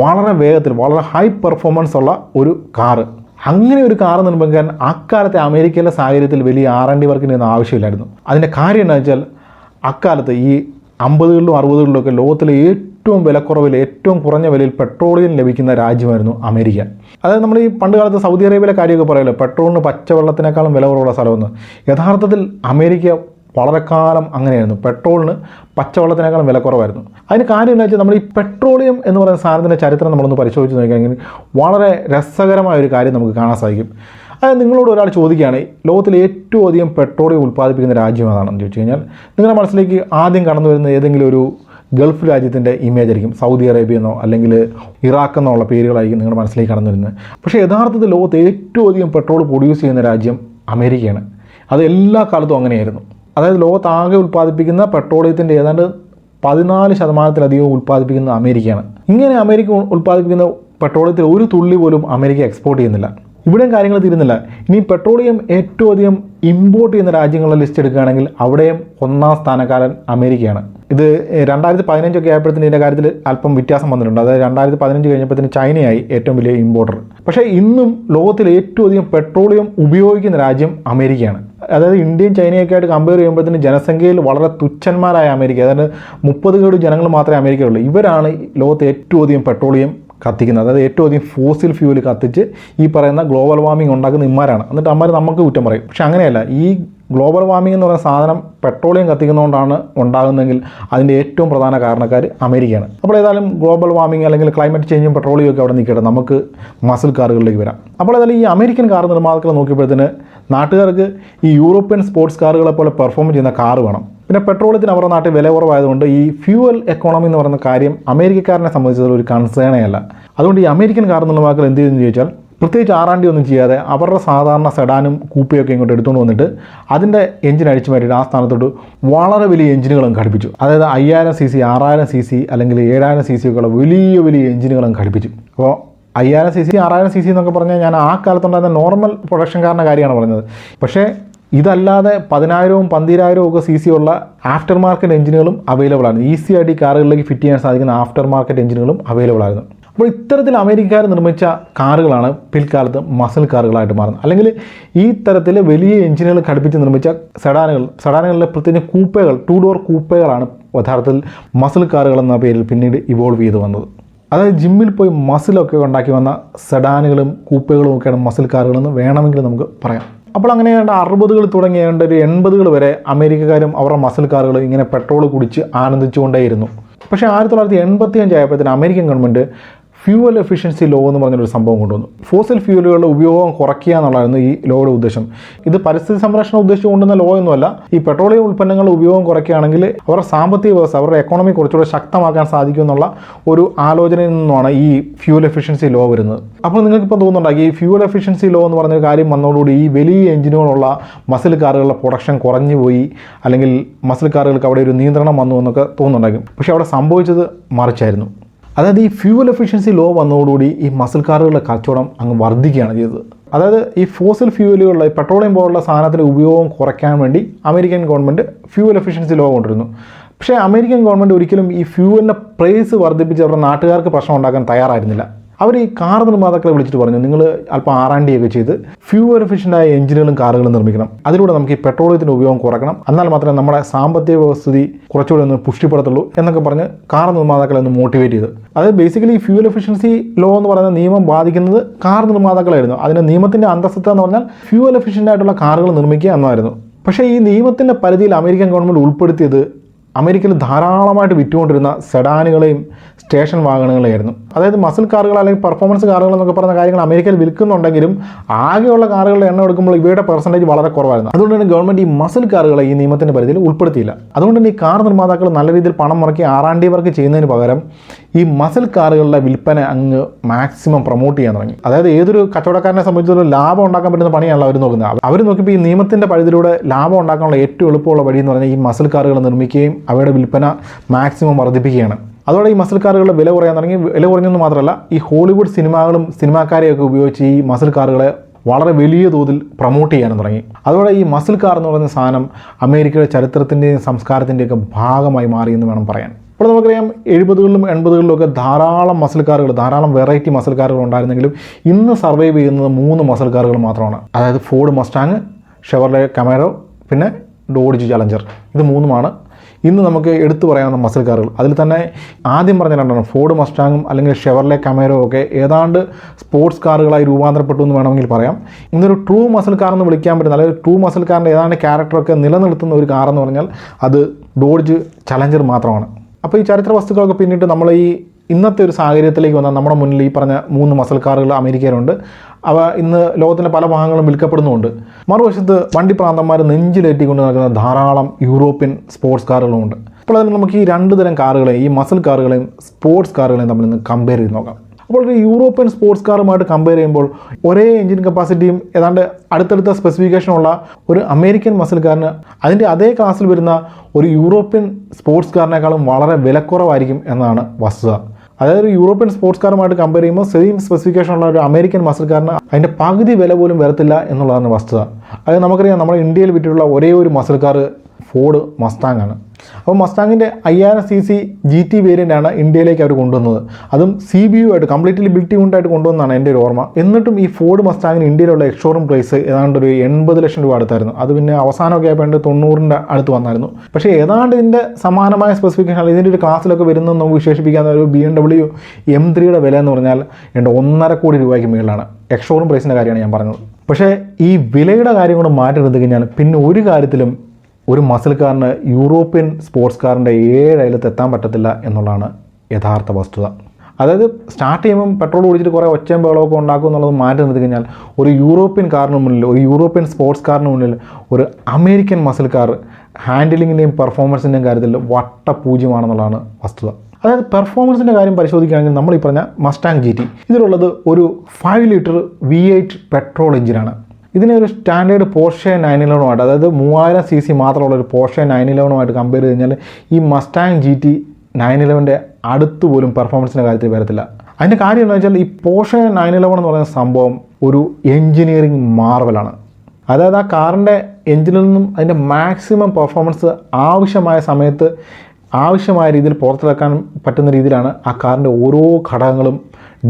വളരെ വേഗത്തിൽ വളരെ ഹൈ പെർഫോമൻസ് ഉള്ള ഒരു കാറ്. അങ്ങനെ ഒരു കാർ നിർമ്മിക്കാൻ അക്കാലത്തെ അമേരിക്കയിലെ സാഹചര്യത്തിൽ വലിയ ആർ എൻ ഡി വർക്കിന് ഒന്നും ആവശ്യമില്ലായിരുന്നു. അതിന്റെ കാര്യം എന്താ വെച്ചാൽ അക്കാലത്ത് ഈ അമ്പതുകളിലും അറുപതുകളിലും ഒക്കെ ലോകത്തിലെ ഏറ്റവും വിലക്കുറവിൽ ഏറ്റവും കുറഞ്ഞ വിലയിൽ പെട്രോളിയം ലഭിക്കുന്ന രാജ്യമായിരുന്നു അമേരിക്ക. അതായത് നമ്മൾ ഈ പണ്ട് കാലത്ത് സൗദി അറേബ്യയിലെ കാര്യമൊക്കെ പറയുമല്ലോ പെട്രോളിന് പച്ചവെള്ളത്തിനേക്കാളും വില കുറവുള്ള സ്ഥലമെന്ന്. യഥാർത്ഥത്തിൽ അമേരിക്ക വളരെ കാലം അങ്ങനെയായിരുന്നു. പെട്രോളിന് പച്ചവെള്ളത്തിനേക്കാളും വില കുറവായിരുന്നു അതിന് കാര്യം എന്താ വെച്ചാൽ നമ്മൾ ഈ പെട്രോളിയം എന്ന് പറയുന്ന സാധനത്തിന്റെ ചരിത്രം നമ്മളൊന്ന് പരിശോധിച്ച് നോക്കുകയാണെങ്കിൽ വളരെ രസകരമായ ഒരു കാര്യം നമുക്ക് കാണാൻ സാധിക്കും. അതായത് നിങ്ങളോട് ഒരാൾ ചോദിക്കുകയാണ് ലോകത്തിൽ ഏറ്റവും അധികം പെട്രോളിയം ഉൽപ്പാദിപ്പിക്കുന്ന രാജ്യം ഏതാണെന്ന് ചോദിച്ചു കഴിഞ്ഞാൽ നിങ്ങളുടെ മനസ്സിലേക്ക് ആദ്യം കടന്നു വരുന്ന ഏതെങ്കിലും ഒരു ഗൾഫ് രാജ്യത്തിന്റെ ഇമേജ് ആയിരിക്കും. സൗദി അറേബ്യ എന്നോ അല്ലെങ്കിൽ ഇറാഖ് എന്നുള്ള പേരുകളായിരിക്കും നിങ്ങളുടെ മനസ്സിലേക്ക് കടന്നു വരുന്നത്. പക്ഷേ യഥാർത്ഥത്തിൽ ലോകത്ത് ഏറ്റവും അധികം പെട്രോൾ പ്രൊഡ്യൂസ് ചെയ്യുന്ന രാജ്യം അമേരിക്കയാണ്. അത് എല്ലാ കാലത്തും അങ്ങനെയായിരുന്നു. അതായത് ലോകത്താകെ ഉൽപ്പാദിപ്പിക്കുന്ന പെട്രോളിയത്തിന്റെ ഏതാണ്ട് പതിനാല് ശതമാനത്തിലധികം ഉൽപ്പാദിപ്പിക്കുന്നത് അമേരിക്കയാണ്. ഇങ്ങനെ അമേരിക്ക ഉൽപ്പാദിപ്പിക്കുന്ന പെട്രോളിയത്തിൽ ഒരു തുള്ളി പോലും അമേരിക്ക എക്സ്പോർട്ട് ചെയ്യുന്നില്ല. ഇവിടെയും കാര്യങ്ങൾ തീരുന്നില്ല. ഇനി പെട്രോളിയം ഏറ്റവും അധികം ഇമ്പോർട്ട് ചെയ്യുന്ന രാജ്യങ്ങളുടെ ലിസ്റ്റ് എടുക്കുകയാണെങ്കിൽ അവിടെയും ഒന്നാം സ്ഥാനക്കാരൻ അമേരിക്കയാണ്. ഇത് രണ്ടായിരത്തി പതിനഞ്ചൊക്കെ ആയപ്പോഴത്തേന് ഇതിന്റെ കാര്യത്തിൽ അല്പം വ്യത്യാസം വന്നിട്ടുണ്ട്. അതായത് രണ്ടായിരത്തി പതിനഞ്ച് കഴിഞ്ഞപ്പോഴത്തേന് ചൈനയായി ഏറ്റവും വലിയ ഇമ്പോർട്ടർ പക്ഷേ ഇന്നും ലോകത്തിൽ ഏറ്റവും അധികം പെട്രോളിയം ഉപയോഗിക്കുന്ന രാജ്യം അമേരിക്കയാണ്. അതായത് ഇന്ത്യയും ചൈനയൊക്കെ ആയിട്ട് കമ്പയർ ചെയ്യുമ്പോഴത്തേന് ജനസംഖ്യയിൽ വളരെ തുച്ഛന്മാരായ അമേരിക്ക അതായത് മുപ്പത് കോടി ജനങ്ങൾ മാത്രമേ അമേരിക്കയുള്ളൂ ഇവരാണ് ലോകത്തെ ഏറ്റവും അധികം പെട്രോളിയം കത്തിക്കുന്നത്. അതായത് ഏറ്റവും അധികം ഫോസിൽ ഫ്യൂവൽ കത്തിച്ച് ഈ പറയുന്ന ഗ്ലോബൽ വാർമിംഗ് ഉണ്ടാക്കുന്ന ഇമ്മാരാണ്. എന്നിട്ട് അമ്മാർ നമുക്ക് കുറ്റം പറയും. പക്ഷെ അങ്ങനെയല്ല. ഈ ഗ്ലോബൽ വാർമിംഗ് എന്ന് പറയുന്ന സാധനം പെട്രോളിയം കത്തിക്കുന്നതുകൊണ്ടാണ് ഉണ്ടാകുന്നതെങ്കിൽ അതിന്റെ ഏറ്റവും പ്രധാന കാരണക്കാർ അമേരിക്കയാണ്. അപ്പോൾ ഏതായാലും ഗ്ലോബൽ വാർമിംഗ് അല്ലെങ്കിൽ ക്ലൈമറ്റ് ചേഞ്ചും പെട്രോളിയം ഒക്കെ അവിടെ നിൽക്കട്ടെ. നമുക്ക് മസിൽ കാറുകളിലേക്ക് വരാം. അപ്പോൾ ഏതായാലും ഈ അമേരിക്കൻ കാർ നിർമ്മാതാക്കളെ നോക്കിയപ്പോഴത്തേന് നാട്ടുകാർക്ക് ഈ യൂറോപ്യൻ സ്പോർട്സ് കാറുകളെ പോലെ പെർഫോം ചെയ്യുന്ന കാറ് വേണം. പിന്നെ പെട്രോളിയത്തിന് അവരുടെ നാട്ടിൽ വില കുറവായതുകൊണ്ട് ഈ ഫ്യൂവൽ എക്കോണമി എന്ന് പറയുന്ന കാര്യം അമേരിക്കക്കാരനെ സംബന്ധിച്ചത് ഒരു കൺസേണേ അല്ല അതുകൊണ്ട് ഈ അമേരിക്കൻ കാർ എന്നുള്ള വാക്കുകൾ എന്ത് ചെയ്യുന്നു ചോദിച്ചാൽ പ്രത്യേകിച്ച് ആറാണ്ടി ഒന്നും ചെയ്യാതെ അവരുടെ സാധാരണ സെഡാനും കൂപ്പയൊക്കെ ഇങ്ങോട്ട് എടുത്തുകൊണ്ട് വന്നിട്ട് അതിന്റെ എഞ്ചിൻ അടിച്ചു മാറ്റിയിട്ട് ആ സ്ഥാനത്തോട്ട് വളരെ വലിയ എഞ്ചിനുകളും ഘടിപ്പിച്ചു. അതായത് അയ്യായിരം സി സി ആറായിരം സി സി അല്ലെങ്കിൽ ഏഴായിരം സി സി ഒക്കെയുള്ള വലിയ വലിയ എഞ്ചിനുകളും ഘടിപ്പിച്ചു. അപ്പോൾ അയ്യായിരം സി സി ആറായിരം സി സി എന്നൊക്കെ പറഞ്ഞാൽ ഞാൻ ആ കാലത്തുണ്ടായിരുന്ന നോർമൽ പ്രൊഡക്ഷൻ പ്രൊഡക്ഷൻകാരന്റെ കാര്യമാണ് പറഞ്ഞത്. പക്ഷേ ഇതല്ലാതെ പതിനായിരവും പന്തിരായിരവും ഒക്കെ സി സി ഉള്ള ആഫ്റ്റർ മാർക്കറ്റ് എഞ്ചിനുകളും അവൈലബിൾ ആണ്. ഈസി ആയിട്ട് ഈ കാറുകളിലേക്ക് ഫിറ്റ് ചെയ്യാൻ സാധിക്കുന്ന ആഫ്റ്റർ മാർക്കറ്റ് എഞ്ചിനുകളും അവൈലബിൾ ആയിരുന്നു. അപ്പോൾ ഇത്തരത്തിൽ അമേരിക്കക്കാർ നിർമ്മിച്ച കാറുകളാണ് പിൽക്കാലത്ത് മസിൽ കാറുകളായിട്ട് മാറുന്നത്. അല്ലെങ്കിൽ ഈ തരത്തിൽ വലിയ എഞ്ചിനുകൾ ഘടിപ്പിച്ച് നിർമ്മിച്ച സെഡാനുകൾ സെഡാനുകളിലെ പ്രത്യേകിച്ച് കൂപ്പകൾ ടു ഡോർ കൂപ്പകളാണ് യഥാർത്ഥത്തിൽ മസിൽ കാറുകൾ എന്ന പേരിൽ പിന്നീട് ഇവോൾവ് ചെയ്ത് വന്നത്. അതായത് ജിമ്മിൽ പോയി മസിലൊക്കെ ഉണ്ടാക്കി വന്ന സെഡാനുകളും കൂപ്പകളും ഒക്കെയാണ് മസിൽ കാറുകളെന്ന് വേണമെങ്കിൽ നമുക്ക് പറയാം. അപ്പോൾ അങ്ങനെ ഏതാണ്ട് അറുപതുകൾ തുടങ്ങി ഏതാണ്ട് ഒരു എൺപതുകൾ വരെ അമേരിക്കക്കാരും അവരുടെ മസിൽ കാറുകൾ ഇങ്ങനെ പെട്രോൾ കുടിച്ച് ആനന്ദിച്ചുകൊണ്ടേയിരുന്നു. പക്ഷേ ആയിരത്തി തൊള്ളായിരത്തി എൺപത്തി അഞ്ച് ആയപ്പോഴത്തേന് American government fuel efficiency law എന്ന് പറഞ്ഞൊരു സംഭവം കൊണ്ടുവന്നു. ഫോസിൽ ഫ്യൂലുകളുടെ ഉപയോഗം കുറയ്ക്കുക എന്നുള്ളതായിരുന്നു ഈ ലോയുടെ ഉദ്ദേശം. ഇത് പരിസ്ഥിതി സംരക്ഷണം ഉദ്ദേശിച്ച് കൊണ്ടുവന്ന ലോ ഒന്നുമല്ല. ഈ പെട്രോളിയം ഉൽപ്പന്നങ്ങളുടെ ഉപയോഗം കുറയ്ക്കുകയാണെങ്കിൽ അവരുടെ സാമ്പത്തിക വ്യവസ്ഥ അവരുടെ എക്കോണമി കുറച്ചുകൂടെ ശക്തമാക്കാൻ സാധിക്കും എന്നുള്ള ഒരു ആലോചനയിൽ നിന്നാണ് ഈ ഫ്യൂവൽ എഫിഷ്യൻസി ലോ വരുന്നത്. അപ്പോൾ നിങ്ങൾക്ക് ഇപ്പോൾ തോന്നുന്നുണ്ടാക്കി ഈ ഫ്യൂവൽ എഫിഷ്യൻസി ലോ എന്ന് പറഞ്ഞൊരു കാര്യം വന്നതോടുകൂടി ഈ വലിയ എഞ്ചിനുകളുള്ള മസിൽ കാറുകളുടെ പ്രൊഡക്ഷൻ കുറഞ്ഞു പോയി അല്ലെങ്കിൽ മസിൽ കാറുകൾക്ക് അവിടെ ഒരു നിയന്ത്രണം വന്നു എന്നൊക്കെ തോന്നുന്നുണ്ടാകും പക്ഷേ അവിടെ സംഭവിച്ചത് മറിച്ചായിരുന്നു. അതായത് ഈ ഫ്യൂവൽ എഫിഷ്യൻസി ലോ വന്നതോടുകൂടി ഈ മസിൽ കാറുകളുടെ കച്ചവടം അങ്ങ് വർദ്ധിക്കുകയാണ് ചെയ്തത്. അതായത് ഈ ഫോസിൽ ഫ്യൂവലുകളുടെ പെട്രോളിയം പോലുള്ള സാധനത്തിന്റെ ഉപയോഗം കുറയ്ക്കാൻ വേണ്ടി American government fuel efficiency law കൊണ്ടിരുന്നു പക്ഷേ അമേരിക്കൻ ഗവൺമെന്റ് ഒരിക്കലും ഈ ഫ്യൂവലിന്റെ പ്രൈസ് വർദ്ധിപ്പിച്ച് അവരുടെ നാട്ടുകാർക്ക് പ്രശ്നം ഉണ്ടാക്കാൻ തയ്യാറായിരുന്നില്ല. അവർ ഈ കാർ നിർമ്മാതാക്കളെ വിളിച്ചിട്ട് പറഞ്ഞു നിങ്ങൾ അല്പം ആറാണ്ടിയൊക്കെ ചെയ്ത് ഫ്യൂവൽ എഫിഷ്യന്റായ എഞ്ചിനുകളും കാറുകളും നിർമ്മിക്കണം. അതിലൂടെ നമുക്ക് ഈ പെട്രോളിയത്തിന്റെ ഉപയോഗം കുറയ്ക്കണം എന്നാൽ മാത്രമേ നമ്മുടെ സാമ്പത്തിക വ്യവസ്ഥിതി കുറച്ചുകൂടി ഒന്ന് പുഷ്ടിപ്പെടുത്തുള്ളൂ എന്നൊക്കെ പറഞ്ഞ് കാർ നിർമ്മാതാക്കളെ ഒന്ന് മോട്ടിവേറ്റ് ചെയ്ത്. അതായത് ബേസിക്കലി ഫ്യൂവൽ എഫിഷ്യൻസി ലോ എന്ന് പറയുന്ന നിയമം ബാധിക്കുന്നത് കാർ നിർമ്മാതാക്കളായിരുന്നു അതിന്റെ നിയമത്തിന്റെ അന്തസ്ഥത എന്ന് പറഞ്ഞാൽ ഫ്യൂവൽ എഫിഷ്യന്റ് ആയിട്ടുള്ള കാറുകൾ നിർമ്മിക്കുക എന്നായിരുന്നു പക്ഷേ ഈ നിയമത്തിന്റെ പരിധിയിൽ അമേരിക്കൻ ഗവൺമെന്റ് ഉൾപ്പെടുത്തിയത് അമേരിക്കയിൽ ധാരാളമായിട്ട് വിറ്റുകൊണ്ടിരുന്ന സെഡാനുകളെയും സ്റ്റേഷൻ വാഹനങ്ങളെയായിരുന്നു. അതായത് മസിൽ കാറുകൾ അല്ലെങ്കിൽ പെർഫോമൻസ് കാറുകൾ എന്നൊക്കെ പറയുന്ന കാര്യങ്ങൾ അമേരിക്കയിൽ വിൽക്കുന്നുണ്ടെങ്കിലും ആകെയുള്ള കാറുകളുടെ എണ്ണം എടുക്കുമ്പോൾ ഇവയുടെ പെർസെന്റേജ് വളരെ കുറവായിരുന്നു. അതുകൊണ്ട് തന്നെ ഗവൺമെന്റ് ഈ മസിൽ കാറുകളെ ഈ നിയമത്തിന്റെ പരിധിയിൽ ഉൾപ്പെടുത്തിയില്ല. അതുകൊണ്ട് തന്നെ ഈ കാർ നിർമ്മാതാക്കൾ നല്ല രീതിയിൽ പണം മുറക്കി ആറാണ്ടി വർക്ക് ചെയ്യുന്നതിന് പകരം ഈ മസിൽ കാറുകളുടെ വിൽപ്പന അങ്ങ് മാക്സിമം പ്രൊമോട്ട് ചെയ്യാൻ തുടങ്ങി. അതായത് ഏതൊരു കച്ചവടക്കാരനെ സംബന്ധിച്ചിടത്തോളം ലാഭം ഉണ്ടാക്കാൻ പറ്റുന്ന പണിയാണല്ലോ അവർ നോക്കുന്നത്. അവർ നോക്കിയപ്പോൾ ഈ നിയമത്തിന്റെ പരിധിയിലൂടെ ലാഭം ഉണ്ടാക്കാനുള്ള ഏറ്റവും എളുപ്പമുള്ള വഴി എന്ന് പറഞ്ഞാൽ ഈ മസിൽ കാറുകൾ നിർമ്മിക്കുകയും അവയുടെ വിൽപ്പന മാക്സിമം വർദ്ധിപ്പിക്കുകയാണ്. അതോടെ ഈ മസിൽ കാറുകളുടെ വില കുറയാൻ തുടങ്ങി. വില കുറഞ്ഞെന്ന് മാത്രമല്ല ഈ ഹോളിവുഡ് സിനിമകളും സിനിമാക്കാരെയൊക്കെ ഉപയോഗിച്ച് ഈ മസിൽ കാറുകളെ വളരെ വലിയ തോതിൽ പ്രൊമോട്ട് ചെയ്യാനും തുടങ്ങി. അതോടെ ഈ മസിൽ കാർ എന്ന് പറയുന്ന സാധനം അമേരിക്കയുടെ ചരിത്രത്തിന്റെയും സംസ്കാരത്തിന്റെയൊക്കെ ഭാഗമായി മാറി എന്ന് വേണം പറയാൻ. ഇപ്പോൾ നമുക്കറിയാം എഴുപതുകളിലും എൺപതുകളിലും ഒക്കെ ധാരാളം മസിൽ കാറുകൾ ധാരാളം വെറൈറ്റി മസിൽ കാറുകൾ ഉണ്ടായിരുന്നെങ്കിലും ഇന്ന് സർവൈവ് ചെയ്യുന്നത് മൂന്ന് മസിൽ കാറുകൾ മാത്രമാണ്. അതായത് ഫോർഡ് മസ്റ്റാങ് ഷെവർലെ കമേറോ പിന്നെ ഡോഡ്ജ് ചലഞ്ചർ ഇത് മൂന്നുമാണ്. ഇന്ന് നമുക്ക് എടുത്തു പറയാവുന്ന മസിൽ കാറുകൾ അതിൽ തന്നെ ആദ്യം പറഞ്ഞ രണ്ടെണ്ണം ഫോർഡ് മസ്റ്റാങ്ങും അല്ലെങ്കിൽ ഷെവർലെ കമേരോ ഒക്കെ ഏതാണ്ട് സ്പോർട്സ് കാറുകളായി രൂപാന്തരപ്പെട്ടു എന്ന് വേണമെങ്കിൽ പറയാം. ഇന്നൊരു ട്രൂ മസിൽ കാർ എന്ന് വിളിക്കാൻ പറ്റുന്ന അല്ലെങ്കിൽ ട്രൂ മസിൽ കാറിന്റെ ഏതാണ്ട് ക്യാരക്ടറൊക്കെ നിലനിർത്തുന്ന ഒരു കാർ എന്ന് പറഞ്ഞാൽ അത് ഡോഡ്ജ് ചലഞ്ചർ മാത്രമാണ്. അപ്പോൾ ഈ ചരിത്ര വസ്തുക്കളൊക്കെ പിന്നിട്ട് നമ്മൾ ഈ ഇന്നത്തെ ഒരു സാഹചര്യത്തിലേക്ക് വന്നാൽ നമ്മുടെ മുന്നിൽ ഈ പറഞ്ഞ മൂന്ന് മസൽ കാറുകൾ അമേരിക്കയിലുണ്ട്. അവ ഇന്ന് ലോകത്തിന്റെ പല ഭാഗങ്ങളും വിൽക്കപ്പെടുന്നുമുണ്ട്. മറുവശത്ത് വണ്ടി പ്രാന്തന്മാർ നെഞ്ചിലേറ്റിക്കൊണ്ട് നടക്കുന്ന ധാരാളം യൂറോപ്യൻ സ്പോർട്സ് കാറുകളുമുണ്ട്. അപ്പോൾ അതിന് നമുക്ക് ഈ രണ്ട് തരം കാറുകളെയും ഈ മസൽ കാറുകളെയും സ്പോർട്സ് കാറുകളെയും തമ്മിൽ നിന്ന് കമ്പയർ ചെയ്ത് നോക്കാം. അപ്പോൾ ഒരു യൂറോപ്യൻ സ്പോർട്സ് കാറുമായിട്ട് കമ്പയർ ചെയ്യുമ്പോൾ ഒരേ എഞ്ചിൻ കപ്പാസിറ്റിയും ഏതാണ്ട് അടുത്തടുത്ത സ്പെസിഫിക്കേഷനുള്ള ഒരു അമേരിക്കൻ മസിൽ കാറിന് അതിന്റെ അതേ ക്ലാസ്സിൽ വരുന്ന ഒരു യൂറോപ്യൻ സ്പോർട്സ് കാറിനേക്കാളും വളരെ വിലക്കുറവായിരിക്കും എന്നാണ് വസ്തുത. അതായത് ഒരു യൂറോപ്യൻ സ്പോർട്സ് കാറുമായിട്ട് കമ്പയർ ചെയ്യുമ്പോൾ സെയിം സ്പെസിഫിക്കേഷൻ ഉള്ള ഒരു അമേരിക്കൻ മസിൽ കാറിന് അതിന്റെ പകുതി വില പോലും വരത്തില്ല എന്നുള്ളതാണ് വസ്തുത. അത് നമുക്കറിയാം നമ്മുടെ ഇന്ത്യയിൽ വിട്ടിട്ടുള്ള ഒരേ ഒരു മസിൽ കാർ ഫോർഡ് മസ്താങ് ആണ്. അപ്പോൾ മസ്താങ്ങിന്റെ അയ്യായിരം സി സി ജി ടി വേരിയന്റാണ് ഇന്ത്യയിലേക്ക് അവർ കൊണ്ടുവന്നത്. അതും സി ബി യു ആയിട്ട് കംപ്ലീറ്റ്ലി ബിൽറ്റ് യൂണിറ്റായിട്ട് കൊണ്ടുവന്നതാണ് എന്റെ ഒരു ഓർമ്മ. എന്നിട്ടും ഈ ഫോർഡ് മസ്താങ്ങിന് ഇന്ത്യയിലുള്ള എക്സ്ഷോറൂം പ്രൈസ് ഏതാണ്ട് ഒരു എൺപത് ലക്ഷം രൂപ അടുത്തായിരുന്നു. അത് പിന്നെ അവസാനമൊക്കെ ആയപ്പോൾ തൊണ്ണൂറിന്റെ അടുത്ത് വന്നായിരുന്നു. പക്ഷേ ഏതാണ്ട് ഇതിന്റെ സമാനമായ സ്പെസിഫിക്കേഷൻ അല്ലെങ്കിൽ ഇതിന്റെ ഒരു ക്ലാസ്സിലൊക്കെ വരുന്നതെന്ന് നമുക്ക് വിശേഷിപ്പിക്കാവുന്ന ഒരു ബി എം ഡബ്ല്യു എം ത്രീയുടെ വില എന്ന് പറഞ്ഞാൽ എന്റെ ഒന്നര കോടി രൂപയ്ക്ക് മുകളിലാണ്. എക്സ്ഷോറൂം പ്രൈസിന്റെ കാര്യമാണ് ഞാൻ പറഞ്ഞത്. പക്ഷേ ഈ വിലയുടെ കാര്യം കൂടെ മാറ്റി എടുത്തു കഴിഞ്ഞാൽ പിന്നെ ഒരു കാര്യത്തിലും ഒരു മസിൽ കാറിന് യൂറോപ്യൻ സ്പോർട്സ് കാറിന്റെ ഏഴയലത്ത് എത്താൻ പറ്റത്തില്ല എന്നുള്ളതാണ് യഥാർത്ഥ വസ്തുത. അതായത് സ്റ്റാർട്ട് ചെയ്യുമ്പം പെട്രോൾ കുടിച്ചിട്ട് കുറേ ഒച്ചയും ബഹളമൊക്കെ ഉണ്ടാക്കും എന്നുള്ളത് മാറ്റി നിർത്തി കഴിഞ്ഞാൽ ഒരു യൂറോപ്യൻ കാറിന് മുന്നിൽ ഒരു യൂറോപ്യൻ സ്പോർട്സ് കാറിന് മുന്നിൽ ഒരു അമേരിക്കൻ മസിൽ കാർ ഹാൻഡിലിങ്ങിന്റെയും പെർഫോമൻസിന്റെയും കാര്യത്തിൽ വട്ടപൂജ്യമാണെന്നുള്ളതാണ് വസ്തുത. അതായത് പെർഫോമൻസിന്റെ കാര്യം പരിശോധിക്കുകയാണെങ്കിൽ നമ്മൾ ഈ പറഞ്ഞ മസ്റ്റാങ് ജി ടി ഇതിലുള്ളത് ഒരു five litre V eight petrol എഞ്ചിനാണ്. ഇതിനെ ഒരു സ്റ്റാൻഡേർഡ് പോർഷെ നയൻ ഇലവനുമായിട്ട് അതായത് മൂവായിരം സി സി മാത്രമുള്ള ഒരു പോർഷെ നയൻ ഇലവനുമായിട്ട് കമ്പയർ ചെയ്ത് കഴിഞ്ഞാൽ ഈ മസ്റ്റാങ് ജി ടി നയൻ ഇലവന്റെ അടുത്ത് പോലും പെർഫോമൻസിന്റെ കാര്യത്തിൽ വരത്തില്ല. അതിന്റെ കാര്യം എന്താ വെച്ചാൽ ഈ പോർഷെ നയൻ ഇലവൻ എന്ന് പറയുന്ന സംഭവം ഒരു എൻജിനീയറിംഗ് മാർവലാണ് അതായത് ആ കാറിന്റെ എഞ്ചിനിൽ നിന്നും അതിന്റെ മാക്സിമം പെർഫോമൻസ് ആവശ്യമായ സമയത്ത് ആവശ്യമായ രീതിയിൽ പുറത്തിറക്കാൻ പറ്റുന്ന രീതിയിലാണ് ആ കാറിന്റെ ഓരോ ഘടകങ്ങളും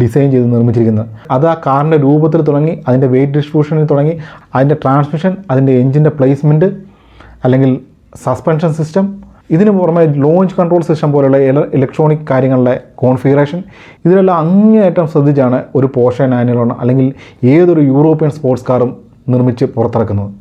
ഡിസൈൻ ചെയ്ത് നിർമ്മിച്ചിരിക്കുന്നത്. അത് ആ കാറിന്റെ രൂപത്തിൽ തുടങ്ങി അതിന്റെ വെയിറ്റ് ഡിസ്ട്രിബ്യൂഷനിൽ തുടങ്ങി അതിന്റെ ട്രാൻസ്മിഷൻ അതിന്റെ എഞ്ചിന്റെ പ്ലേസ്മെന്റ് അല്ലെങ്കിൽ സസ്പെൻഷൻ സിസ്റ്റം ഇതിന് പുറമെ ലോഞ്ച് കൺട്രോൾ സിസ്റ്റം പോലെയുള്ള ഇലക്ട്രോണിക് കാര്യങ്ങളുടെ കോൺഫിഗറേഷൻ ഇതിലെല്ലാം അങ്ങേയറ്റം ശ്രദ്ധിച്ചാണ് ഒരു പോഷൻ നാനുകളാണ് അല്ലെങ്കിൽ ഏതൊരു യൂറോപ്യൻ സ്പോർട്സ് കാറും നിർമ്മിച്ച് പുറത്തിറക്കുന്നത്.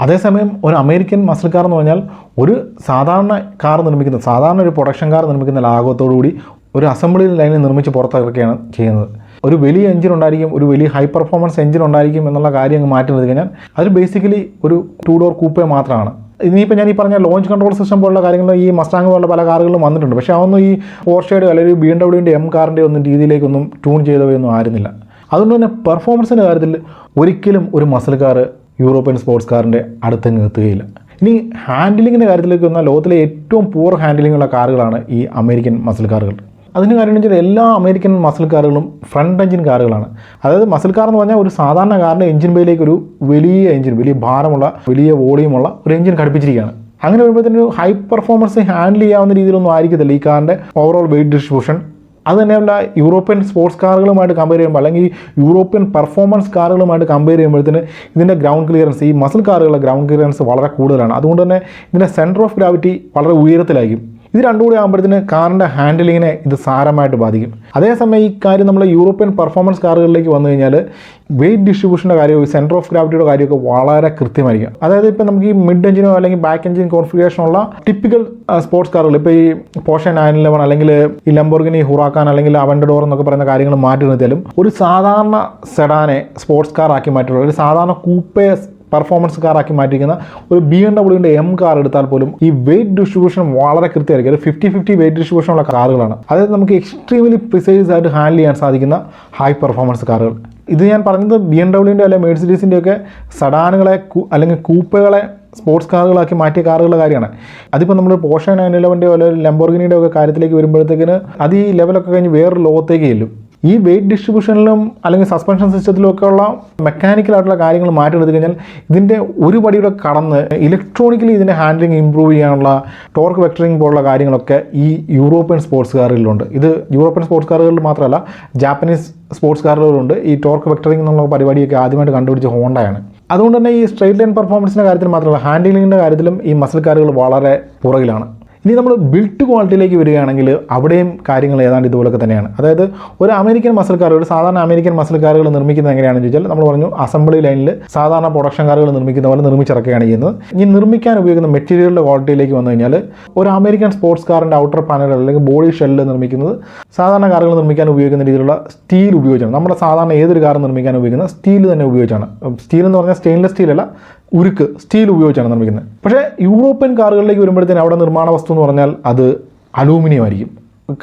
അതേസമയം ഒരു അമേരിക്കൻ മസിൽ കാർ എന്ന് പറഞ്ഞാൽ ഒരു സാധാരണ കാർ നിർമ്മിക്കുന്ന സാധാരണ ഒരു പ്രൊഡക്ഷൻ കാർ നിർമ്മിക്കുന്ന ലാഘവത്തോടുകൂടി ഒരു അസംബ്ലി ലൈനിൽ നിർമ്മിച്ച് പുറത്തിറക്കുകയാണ് ചെയ്യുന്നത്. ഒരു വലിയ എഞ്ചിൻ ഉണ്ടായിരിക്കും ഒരു വലിയ ഹൈ പെർഫോമൻസ് എഞ്ചിൻ ഉണ്ടായിരിക്കും എന്നുള്ള കാര്യം അങ്ങ് മാറ്റി കഴിഞ്ഞാൽ അത് ബേസിക്കലി ഒരു ടു ഡോർ കൂപ്പേ മാത്രമാണ്. ഇനിയിപ്പോൾ ഞാൻ ഈ പറഞ്ഞ ലോഞ്ച് കൺട്രോൾ സിസ്റ്റം പോലുള്ള കാര്യങ്ങളും ഈ മസ്റ്റാങ് പോലുള്ള പല കാറുകളിലും വന്നിട്ടുണ്ട്. പക്ഷേ അതൊന്നും ഈ പോർഷയുടെ അല്ലെങ്കിൽ ബി എം ഡബ്ല്യൂന്റെ എം കാറിന്റെ ഒന്നും രീതിയിലേക്കൊന്നും ട്യൂൺ ചെയ്തവയൊന്നും ആയിരുന്നില്ല. അതുകൊണ്ട് തന്നെ പെർഫോമൻസിന്റെ കാര്യത്തിൽ ഒരിക്കലും ഒരു മസിൽ കാർ യൂറോപ്യൻ സ്പോർട്സ് കാറിന്റെ അടുത്തങ്ങ് എത്തുകയില്ല. ഇനി ഹാൻഡിലിങ്ങിന്റെ കാര്യത്തിലേക്ക് വന്നാൽ ലോകത്തിലെ ഏറ്റവും പൂർ ഹാൻഡിലിംഗ് ഉള്ള കാറുകളാണ് ഈ അമേരിക്കൻ മസിൽ കാറുകൾ അതിന് കാര്യം വെച്ചാൽ എല്ലാ അമേരിക്കൻ മസിൽ കാറുകളും ഫ്രണ്ട് എഞ്ചിൻ കാറുകളാണ് അതായത് മസിൽ കാർ എന്ന് പറഞ്ഞാൽ ഒരു സാധാരണ കാറിന്റെ എഞ്ചിൻ ബേയിലേക്ക് ഒരു വലിയ എഞ്ചിൻ വലിയ ഭാരമുള്ള വലിയ വോളിയമുള്ള ഒരു എഞ്ചിൻ ഘടിപ്പിച്ചിരിക്കുകയാണ്. അങ്ങനെ വരുമ്പോഴത്തേന് ഒരു ഹൈ പെർഫോമൻസ് ഹാൻഡിൽ ചെയ്യാവുന്ന രീതിയിലൊന്നും ആയിരിക്കത്തില്ല ഈ കാറിന്റെ ഓവറോൾ വെയിറ്റ് ഡിസ്ട്രിബ്യൂഷൻ അത് തന്നെയല്ല യൂറോപ്യൻ സ്പോർട്സ് കാറുകളുമായിട്ട് കമ്പയർ ചെയ്യുമ്പോൾ അല്ലെങ്കിൽ യൂറോപ്യൻ പെർഫോമൻസ് കാറുകളുമായിട്ട് കമ്പയർ ചെയ്യുമ്പോഴത്തേന് ഇതിന്റെ ഗ്രൗണ്ട് ക്ലിയറൻസ് ഈ മസിൽ കാറുകളുടെ ഗ്രൗണ്ട് ക്ലിയറൻസ് വളരെ കൂടുതലാണ്. അതുകൊണ്ട് തന്നെ ഇതിന്റെ സെന്റർ ഓഫ് ഗ്രാവിറ്റി വളരെ ഉയരത്തിലായിരിക്കും. ഇത് രണ്ടും കൂടി ആകുമ്പോഴത്തേന് കാറിന്റെ ഹാൻഡിലിങ്ങിനെ ഇത് സാരമായിട്ട് ബാധിക്കും. അതേസമയം ഈ കാര്യം നമ്മൾ യൂറോപ്യൻ പെർഫോമൻസ് കാറുകളിലേക്ക് വന്നു കഴിഞ്ഞാൽ വെയിറ്റ് ഡിസ്ട്രിബ്യൂഷന്റെ കാര്യവും സെന്റർ ഓഫ് ഗ്രാവിറ്റിയുടെ കാര്യമൊക്കെ വളരെ കൃത്യമായിരിക്കും. അതായത് ഇപ്പോൾ നമുക്ക് ഈ മിഡ് എഞ്ചിനോ അല്ലെങ്കിൽ ബാക്ക് എഞ്ചിൻ കോൺഫിഗറേഷനുള്ള ടിപ്പിക്കൽ സ്പോർട്സ് കാറുകൾ ഇപ്പോൾ ഈ പോഷൻ നയൻ ഇലവൻ അല്ലെങ്കിൽ ഈ ലംബോർഗിനി ഹുറാക്കാൻ അല്ലെങ്കിൽ അവൻഡഡോർ എന്നൊക്കെ പറയുന്ന കാര്യങ്ങൾ മാറ്റി നിർത്തിയാലും ഒരു സാധാരണ സെഡാനെ സ്പോർട്സ് കാർ ആക്കി മാറ്റിയുള്ള ഒരു സാധാരണ കൂപ്പേ പെർഫോമൻസ് കാറാക്കി മാറ്റിയിരിക്കുന്ന ഒരു ബി എം ഡബ്ല്യൂന്റെ എം കാർ എടുത്താൽ പോലും ഈ വെയിറ്റ് ഡിസ്ട്രിബ്യൂഷൻ വളരെ കൃത്യമായിരിക്കും. ഒരു ഫിഫ്റ്റി ഫിഫ്റ്റി വെയിറ്റ് ഡിസ്ട്രിബ്യൂഷൻ ഉള്ള കാറുകളാണ്. അതായത് നമുക്ക് എക്സ്ട്രീംലി പ്രിസൈസ് ആയിട്ട് ഹാൻഡിൽ ചെയ്യാൻ സാധിക്കുന്ന ഹൈ പെർഫോമൻസ് കാറുകൾ. ഇത് ഞാൻ പറഞ്ഞത് ബി എം ഡബ്ല്യൂന്റെ അല്ലെങ്കിൽ മേഴ്സിഡീസിന്റെ ഒക്കെ സഡാനുകളെ അല്ലെങ്കിൽ കൂപ്പകളെ സ്പോർട്സ് കാറുകളാക്കി മാറ്റിയ കാറുകളുടെ കാര്യമാണ്. അതിപ്പോൾ നമ്മൾ പോഷൻ നയൻ ഇലവന്റെ അല്ലെങ്കിൽ ലംബോർഗിനിയുടെ ഒക്കെ കാര്യത്തിലേക്ക് വരുമ്പോഴത്തേക്കിന് അത് ഈ ലെവലൊക്കെ കഴിഞ്ഞ് വേറൊരു ലോകത്തേക്ക് ചെല്ലും. ഈ വെയിറ്റ് ഡിസ്ട്രിബ്യൂഷനിലും അല്ലെങ്കിൽ സസ്പെൻഷൻ സിസ്റ്റത്തിലും ഒക്കെ ഉള്ള മെക്കാനിക്കലായിട്ടുള്ള കാര്യങ്ങൾ മാറ്റിയെടുത്തു കഴിഞ്ഞാൽ ഇതിന്റെ ഒരു പടിയുടെ കടന്ന് ഇലക്ട്രോണിക്കലി ഇതിന്റെ ഹാൻഡ്ലിംഗ് ഇമ്പ്രൂവ് ചെയ്യാനുള്ള ടോർക്ക് വെക്ടറിംഗ് പോലുള്ള കാര്യങ്ങളൊക്കെ ഈ യൂറോപ്യൻ സ്പോർട്സ് കാറുകളിലുണ്ട് ഇത് യൂറോപ്യൻ സ്പോർട്സ് കാറുകളിൽ മാത്രമല്ല ജാപ്പനീസ് സ്പോർട്സ് കാറുകളിലുണ്ട് ഈ ടോർക്ക് വെക്ടറിംഗ് എന്നുള്ള പരിപാടിയൊക്കെ ആദ്യമായിട്ട് കണ്ടുപിടിച്ച ഹോണ്ടയാണ്. അതുകൊണ്ട് തന്നെ ഈ സ്ട്രെയിറ്റ് ലൈൻ പെർഫോമൻസിന്റെ കാര്യത്തിൽ മാത്രമല്ല ഹാൻഡിലിങ്ങിന്റെ കാര്യത്തിലും ഈ മസിൽ കാറുകൾ വളരെ പുറകിലാണ്. ഇനി നമ്മൾ ബിൽറ്റ് ക്വാളിറ്റിയിലേക്ക് വരികയാണെങ്കിൽ അവിടെയും കാര്യങ്ങൾ ഏതാണ്ട് ഇതുപോലൊക്കെ തന്നെയാണ്. അതായത് ഒരു അമേരിക്കൻ മസിൽ കാറുകൾ സാധാരണ അമേരിക്കൻ മസിൽ കാറുകൾ നിർമ്മിക്കുന്നത് എങ്ങനെയാണെന്ന് ചോദിച്ചാൽ നമ്മൾ പറഞ്ഞു അസംബ്ലി ലൈനിൽ സാധാരണ പ്രൊഡക്ഷൻ കാറുകൾ നിർമ്മിക്കുന്ന പോലെ നിർമ്മിച്ചിറക്കുകയാണ് ചെയ്യുന്നത്. ഇനി നിർമ്മിക്കാൻ ഉപയോഗിക്കുന്ന മെറ്റീരിയലിന്റെ ക്വാളിറ്റിയിലേക്ക് വന്നു കഴിഞ്ഞാൽ ഒരു അമേരിക്കൻ സ്പോർട്സ് കാറിന്റെ ഔട്ടർ പാനൽ അല്ലെങ്കിൽ ബോഡി ഷെല്ല് നിർമ്മിക്കുന്നത് സാധാരണ കാറുകൾ നിർമ്മിക്കാൻ ഉപയോഗിക്കുന്ന രീതിയിലുള്ള സ്റ്റീൽ ഉപയോഗിച്ചാണ്. നമ്മുടെ സാധാരണ ഏതൊരു കാർ നിർമ്മിക്കാൻ ഉപയോഗിക്കുന്ന സ്റ്റീൽ തന്നെ ഉപയോഗിച്ചാണ്. സ്റ്റീൽ എന്ന് പറഞ്ഞാൽ സ്റ്റെയിൻലെസ് സ്റ്റീൽ അല്ല ഉരുക്ക് സ്റ്റീൽ ഉപയോഗിച്ചാണ് നിർമ്മിക്കുന്നത്. പക്ഷേ യൂറോപ്യൻ കാറുകളിലേക്ക് വരുമ്പോഴത്തേന് അവിടെ നിർമ്മാണ വസ്തു എന്ന് പറഞ്ഞാൽ അത് അലൂമിനിയം ആയിരിക്കും.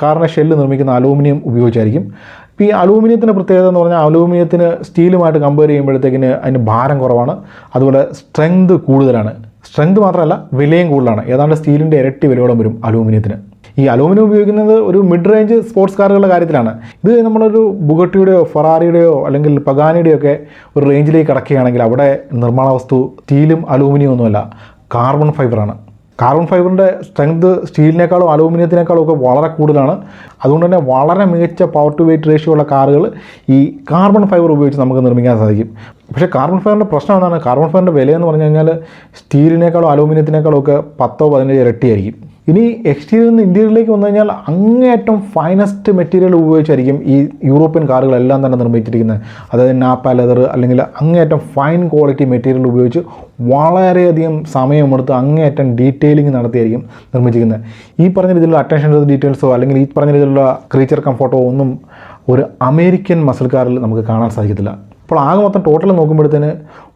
കാറിന്റെ ഷെല്ല് നിർമ്മിക്കുന്ന അലൂമിനിയം ഉപയോഗിച്ചായിരിക്കും. ഇപ്പോൾ ഈ അലൂമിനിയത്തിന്റെ പ്രത്യേകത എന്ന് പറഞ്ഞാൽ അലൂമിനിയത്തിന് സ്റ്റീലുമായിട്ട് കമ്പയർ ചെയ്യുമ്പോഴത്തേക്കിന് അതിന് ഭാരം കുറവാണ്. അതുപോലെ സ്ട്രെങ്ത് കൂടുതലാണ്. സ്ട്രെങ്ത് മാത്രമല്ല വിലയും കൂടുതലാണ്. ഏതാണ്ട് സ്റ്റീലിന്റെ ഇരട്ടി വിലയോളം വരും അലൂമിനിയത്തിന്. ഈ അലൂമിനിയം ഉപയോഗിക്കുന്നത് ഒരു മിഡ് റേഞ്ച് സ്പോർട്സ് കാറുകളുടെ കാര്യത്തിലാണ്. ഇത് നമ്മളൊരു ബുഗട്ടിയുടെയോ ഫെറാറിയുടെയോ അല്ലെങ്കിൽ പഗാനിയുടെയോ ഒക്കെ ഒരു റേഞ്ചിലേക്ക് കടക്കുകയാണെങ്കിൽ അവിടെ നിർമ്മാണ വസ്തു സ്റ്റീലും അലൂമിനിയം ഒന്നുമല്ല കാർബൺ ഫൈബറാണ് കാർബൺ ഫൈബറിന്റെ സ്ട്രെങ്ത് സ്റ്റീലിനേക്കാളും അലൂമിനിയത്തിനേക്കാളും ഒക്കെ വളരെ കൂടുതലാണ്. അതുകൊണ്ട് തന്നെ വളരെ മികച്ച പവർ ടു വെയിറ്റ് റേഷ്യോ ഉള്ള കാറുകൾ ഈ കാർബൺ ഫൈബർ ഉപയോഗിച്ച് നമുക്ക് നിർമ്മിക്കാൻ സാധിക്കും. പക്ഷേ കാർബൺ ഫൈബറിന്റെ പ്രശ്നം എന്താണ്? കാർബൺ ഫൈബറിന്റെ വിലയെന്ന് പറഞ്ഞു കഴിഞ്ഞാൽ സ്റ്റീലിനേക്കാളും അലൂമിനിയത്തിനേക്കാളും ഒക്കെ പത്തോ പതിനഞ്ചോ ഇരട്ടിയായിരിക്കും. ഇനി എക്സ്റ്റീരിയറിൽ നിന്ന് ഇന്ത്യയിലേക്ക് വന്നു കഴിഞ്ഞാൽ അങ്ങേയറ്റം ഫൈനസ്റ്റ് മെറ്റീരിയൽ ഉപയോഗിച്ചായിരിക്കും ഈ യൂറോപ്യൻ കാറുകളെല്ലാം തന്നെ നിർമ്മിച്ചിരിക്കുന്നത്. അതായത് നാപ്പ ലെതർ അല്ലെങ്കിൽ അങ്ങേയറ്റം ഫൈൻ ക്വാളിറ്റി മെറ്റീരിയൽ ഉപയോഗിച്ച് വളരെയധികം സമയമെടുത്ത് അങ്ങേയറ്റം ഡീറ്റെയിലിംഗ് നടത്തിയായിരിക്കും നിർമ്മിച്ചിരിക്കുന്നത്. ഈ പറഞ്ഞ രീതിയിലുള്ള അറ്റൻഷൻ ടു ഡീറ്റെയിൽസോ അല്ലെങ്കിൽ ഈ പറഞ്ഞ രീതിയിലുള്ള ക്രീച്ചർ കംഫർട്ടോ ഒന്നും ഒരു അമേരിക്കൻ മസിൽ കാറിൽ നമുക്ക് കാണാൻ സാധിക്കത്തില്ല. അപ്പോൾ ആകെ മൊത്തം ടോട്ടൽ നോക്കുമ്പോഴത്തേന്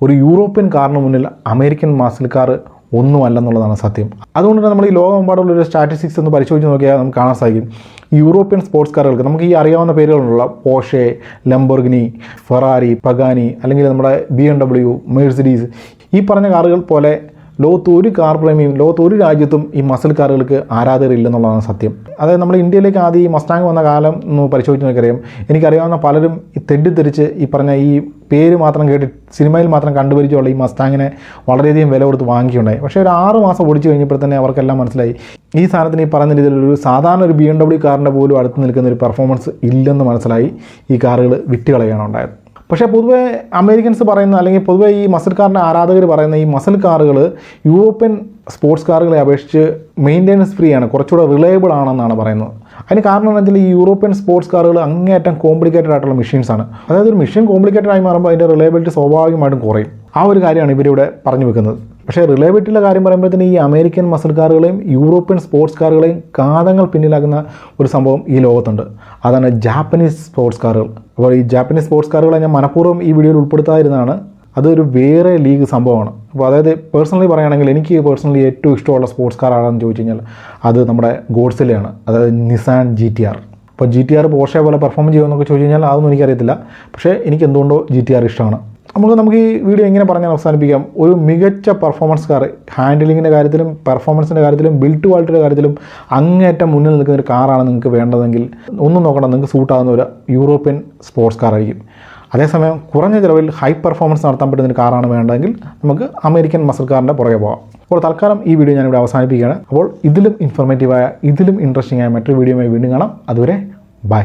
ഒരു യൂറോപ്യൻ കാറിന് മുന്നിൽ അമേരിക്കൻ മസിൽ കാർ ഒന്നുമല്ലെന്നുള്ളതാണ് സത്യം. അതുകൊണ്ട് തന്നെ നമ്മൾ ഈ ലോകമെമ്പാടുള്ള ഒരു സ്റ്റാറ്റിസ്റ്റിക്സ് ഒന്ന് പരിശോധിച്ച് നോക്കിയാൽ നമുക്ക് കാണാൻ സാധിക്കും. യൂറോപ്യൻ സ്പോർട്സ് കാറുകൾക്ക് നമുക്ക് ഈ അറിയാവുന്ന പേരുകളുള്ള പോഷെ ലംബോർഗിനി ഫെറാരി പഗാനി അല്ലെങ്കിൽ നമ്മുടെ ബി എം ഡബ്ല്യു മേഴ്സിഡീസ് ഈ പറഞ്ഞ കാറുകൾ പോലെ ലോകത്ത് ഒരു കാർ പ്രേമിയും ലോകത്ത് ഒരു രാജ്യത്തും ഈ മസിൽ കാറുകൾക്ക് ആരാധകരില്ലെന്നുള്ളതാണ് സത്യം. അതായത് നമ്മൾ ഇന്ത്യയിലേക്ക് ആദ്യം ഈ മസ്റ്റാങ് വന്ന കാലം എന്ന് പരിശോധിച്ച് നോക്കിയറിയാം എനിക്കറിയാവുന്ന പലരും ഈ തെറ്റിദ്ധരിച്ച് ഈ പറഞ്ഞ ഈ പേര് മാത്രം കേട്ട് സിനിമയിൽ മാത്രം കണ്ടുപരിച്ചുള്ള ഈ മസ്റ്റാങ്ങിനെ വളരെയധികം വില കൊടുത്ത് വാങ്ങിക്കുണ്ടായി പക്ഷേ ഒരു ആറ് മാസം ഓടിച്ചു കഴിഞ്ഞപ്പോൾ തന്നെ അവർക്കെല്ലാം മനസ്സിലായി. ഈ സാധനത്തിന് ഈ പറഞ്ഞ രീതിയിൽ ഒരു സാധാരണ ഒരു ബി എം ഡബ്ല്യു കാറിന്റെ പോലും അടുത്ത് നിൽക്കുന്ന ഒരു പെർഫോമൻസ് ഇല്ലെന്ന് മനസ്സിലായി ഈ കാറുകൾ വിറ്റ് കളയാണ് ഉണ്ടായത് പക്ഷേ പൊതുവേ അമേരിക്കൻസ് പറയുന്ന അല്ലെങ്കിൽ പൊതുവേ ഈ മസിൽ കാറിന്റെ ആരാധകർ പറയുന്ന ഈ മസിൽ കാറുകൾ യൂറോപ്യൻ സ്പോർട്സ് കാറുകളെ അപേക്ഷിച്ച് മെയിന്റെനൻസ് ഫ്രീ ആണ് കുറച്ചുകൂടെ റിലയബിൾ ആണെന്നാണ് പറയുന്നത്. അതിന് കാരണം എന്ന് വെച്ചാൽ ഈ യൂറോപ്യൻ സ്പോർട്സ് കാറുകൾ അങ്ങേയറ്റം കോംപ്ലിക്കേറ്റഡ് ആയിട്ടുള്ള മെഷീൻസ് ആണ്. അതായത് ഒരു മെഷീൻ കോംപ്ലിക്കേറ്റഡ് ആയി മാറുമ്പോൾ അതിന്റെ റിലയബിലിറ്റി സ്വാഭാവികമായിട്ടും കുറയും. ആ ഒരു കാര്യമാണ് ഇവരിവിടെ പറഞ്ഞു വെക്കുന്നത്. പക്ഷേ റിലയബിലിറ്റിയുടെ കാര്യം പറയുമ്പോഴത്തേന് ഈ അമേരിക്കൻ മസിൽ കാറുകളെയും യൂറോപ്യൻ സ്പോർട്സ് കാറുകളെയും കാതങ്ങൾ പിന്നിലാക്കുന്ന ഒരു സംഭവം ഈ ലോകത്തുണ്ട്. അതാണ് ജാപ്പനീസ് സ്പോർട്സ് കാറുകൾ അപ്പോൾ ഈ ജാപ്പനീസ് സ്പോർട്സ് കാറുകളെ ഞാൻ മനഃപൂർവം ഈ വീഡിയോയിൽ ഉൾപ്പെടുത്താതിരുന്നതാണ്. അതൊരു വേറെ ലീഗ് സംഭവമാണ്. അപ്പോൾ അതായത് പേഴ്സണലി പറയുകയാണെങ്കിൽ എനിക്ക് പേഴ്സണലി ഏറ്റവും ഇഷ്ടമുള്ള സ്പോർട്സ് കാർ ആണെന്ന് ചോദിച്ചു കഴിഞ്ഞാൽ അത് നമ്മുടെ ഗോഡ്സിലെയാണ് അതായത് നിസാൻ ജി ടി ആർ അപ്പോൾ ജി ടി ആർ പോർഷെ പോലെ പെർഫോം ചെയ്യുമെന്നൊക്കെ ചോദിച്ചു കഴിഞ്ഞാൽ അതൊന്നും എനിക്കറിയത്തില്ല. പക്ഷേ എനിക്ക് എന്തുകൊണ്ടോ ജി ടി ആർ ഇഷ്ടമാണ്. നമുക്ക് നമുക്ക് ഈ വീഡിയോ എങ്ങനെ പറഞ്ഞാൽ അവസാനിപ്പിക്കാം. ഒരു മികച്ച പെർഫോമൻസ് കാർ ഹാൻഡിലിങ്ങിന്റെ കാര്യത്തിലും പെർഫോമൻസിന്റെ കാര്യത്തിലും ബിൽഡ് ക്വാളിറ്റിയുടെ കാര്യത്തിലും അങ്ങേറ്റം മുന്നിൽ നിൽക്കുന്ന ഒരു കാറാണ് നിങ്ങൾക്ക് വേണ്ടതെങ്കിൽ ഒന്നും നോക്കണം നിങ്ങൾക്ക് സൂട്ടാകുന്ന ഒരു യൂറോപ്യൻ സ്പോർട്സ് കാർ ആയിരിക്കും. അതേസമയം കുറഞ്ഞ ചിലവിൽ ഹൈ പെർഫോമൻസ് നടത്താൻ പറ്റുന്ന ഒരു കാറാണ് വേണ്ടതെങ്കിൽ നമുക്ക് അമേരിക്കൻ മസിൽ കാറിന്റെ പുറകെ പോകാം. അപ്പോൾ തൽക്കാലം ഈ വീഡിയോ ഞാനിവിടെ അവസാനിപ്പിക്കുകയാണ്. അപ്പോൾ ഇതിലും ഇൻഫോർമേറ്റീവായ ഇതിലും ഇൻട്രസ്റ്റിംഗ് ആയ മറ്റൊരു വീഡിയോയുമായി വീണ്ടും കാണാം. അതുവരെ ബൈ